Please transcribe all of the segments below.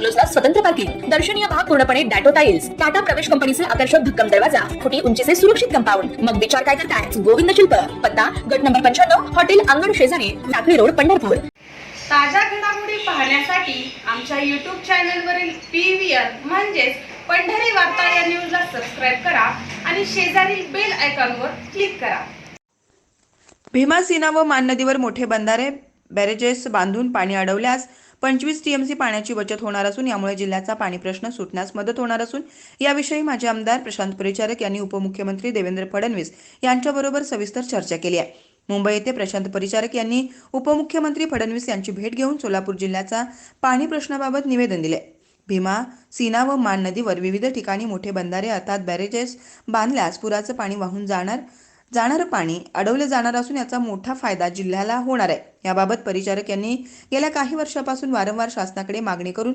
बंगलोजला स्वतंत्र पार्किंग. दर्शनीय भाग पूर्णपणे डॅटो टाइल्स टाटा प्रवेश कंपनीचे आकर्षक भक्कम दरवाजा. फुटी उंचीचे सुरक्षित कंपाऊंड. मग विचार काय करताय? गोविंद शिल्प. पत्ता गट नंबर पंच्याण्णव हॉटेल अंगण शेजारी टाकळी रोड पंढरपूर. ताज्या घडामोडी पाहण्यासाठी आमच्या यूट्यूब चॅनलवरील पी व्ही आर म्हणजेच पंढरी वार्ता या न्यूजला सबस्क्राईब करा आणि शेजारील बेल आयकॉनवर क्लिक करा. भीमासीना व मान नदीवर मोठे बंधारे बॅरेजेस बांधून पाणी अडवल्यास पंचवीस टीएमसी पाण्याची बचत होणार असून यामुळे जिल्ह्याचा पाणी प्रश्न सुटण्यास मदत होणार असून याविषयी माजी आमदार प्रशांत परिचारक यांनी उपमुख्यमंत्री देवेंद्र फडणवीस यांच्याबरोबर सविस्तर चर्चा केली आहे. मुंबई येथे प्रशांत परिचारक यांनी उपमुख्यमंत्री फडणवीस यांची भेट घेऊन सोलापूर जिल्ह्याचा पाणी प्रश्नाबाबत निवेदन दिले. भीमा सीना व मान नदीवर विविध ठिकाणी मोठे बंधारे अर्थात बॅरेजेस बांधल्यास पुराचं पाणी वाहून जाणार जाणारं पाणी अडवलं जाणार असून याचा मोठा फायदा जिल्ह्याला होणार आहे. याबाबत परिचारक यांनी गेल्या काही वर्षापासून वारंवार शासनाकडे मागणी करून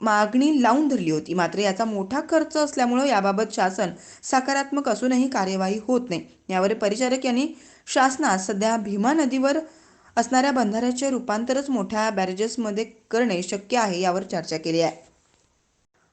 मागणी लावून धरली होती. मात्र याचा मोठा खर्च असल्यामुळं याबाबत शासन सकारात्मक असूनही कार्यवाही होत नाही. यावर परिचारक यांनी शासनास सध्या भीमा नदीवर असणाऱ्या बंधाऱ्याचे रूपांतरच मोठ्या बॅरेजेसमध्ये करणे शक्य आहे यावर चर्चा केली आहे.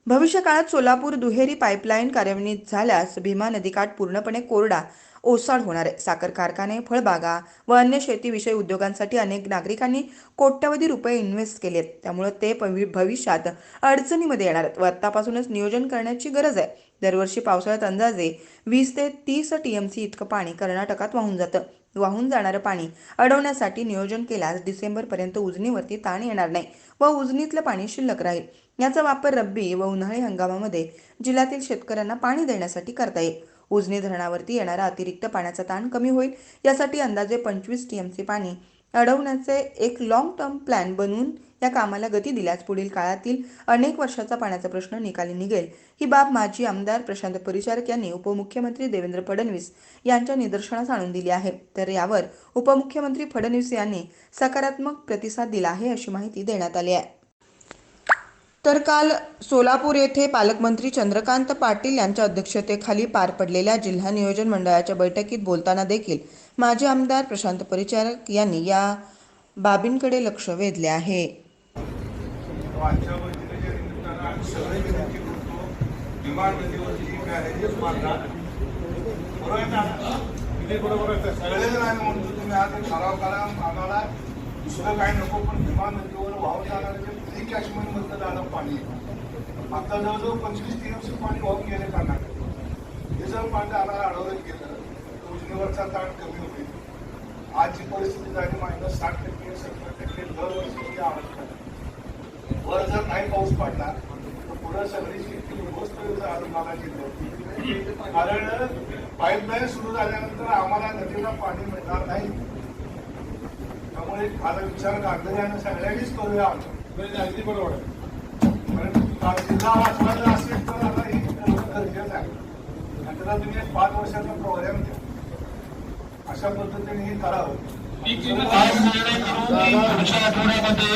भविष्य काळात सोलापूर दुहेरी पाईपलाईन कार्यान्वित झाल्यास भीमा नदीकाठ पूर्णपणे कोरडा ओसाड होणार. आहे साखर कारखाने फळबागा व अन्य शेतीविषयी उद्योगांसाठी अनेक नागरिकांनी कोट्यवधी रुपये इन्व्हेस्ट केले आहेत त्यामुळे ते पवि- भविष्यात अडचणीमध्ये येणार आहेत. व आत्तापासूनच नियोजन करण्याची गरज आहे. दरवर्षी पावसाळ्यात अंदाजे वीस ते तीस टी एम सी इतकं पाणी कर्नाटकात वाहून जातं. वाहून जाणारं पाणी अडवण्यासाठी नियोजन केल्यास डिसेंबरपर्यंत उजनीवरती ताण येणार नाही व उजनीतलं पाणी शिल्लक राहील. याचा वापर रब्बी व उन्हाळी हंगामामध्ये जिल्ह्यातील शेतकऱ्यांना पाणी देण्यासाठी करता येईल. उजनी धरणावरती येणारा अतिरिक्त पाण्याचा ताण कमी होईल. यासाठी अंदाजे पंचवीस टीएमसी पाणी अडवण्याचे एक लॉंग टर्म प्लॅन बनवून या कामाला गती दिल्यास पुढील काळातील अनेक वर्षाचा पाण्याचा प्रश्न निकाली निघेल. ही बाब माजी आमदार प्रशांत परिचारक यांनी उपमुख्यमंत्री देवेंद्र फडणवीस यांच्या निदर्शनास आणून दिली आहे. तर यावर उपमुख्यमंत्री फडणवीस यांनी सकारात्मक प्रतिसाद दिला आहे अशी माहिती देण्यात आली आहे. तर काल सोलापूर येथे पालकमंत्री चंद्रकांत पाटील यांच्या अध्यक्षतेखाली पार पडलेल्या जिल्हा नियोजन मंडळाच्या बैठकीत बोलताना देखील माजी आमदार प्रशांत परिचारक यांनी या बाबींकडे लक्ष वेधले आहे. दुसरं काही नको पण विमान नदीवर वाहून जाणारं जे फ्री जाणं पाणी आता जवळजवळ पंचवीस टीएमसी पाणी वाहून गेले कर्नाटक हे जर पाणी आम्हाला अडवलं गेलं तर ताण कमी होईल. आजची परिस्थिती झाली मायनस साठ टक्के सत्तर टक्के दरवर्षी ही वर जर नाही पाऊस पडला तर पुढे सगळी शेती उद्ध्वस्त आजूबाला जिल्ह्यात कारण पाईपलाईन सुरू झाल्यानंतर आम्हाला नदीला पाणी मिळणार नाही. त्यामुळे माझा विचार गांधीयानं सगळ्यांनीच करूया. आम्ही अगदी बरोबर जिल्हा असेल तर आता हे गरजेचं आहे. आणि त्याला तुम्ही एक पाच वर्षाचा प्रोग्राम द्या अशा पद्धतीने हे करावं. पुढच्या आठवड्यामध्ये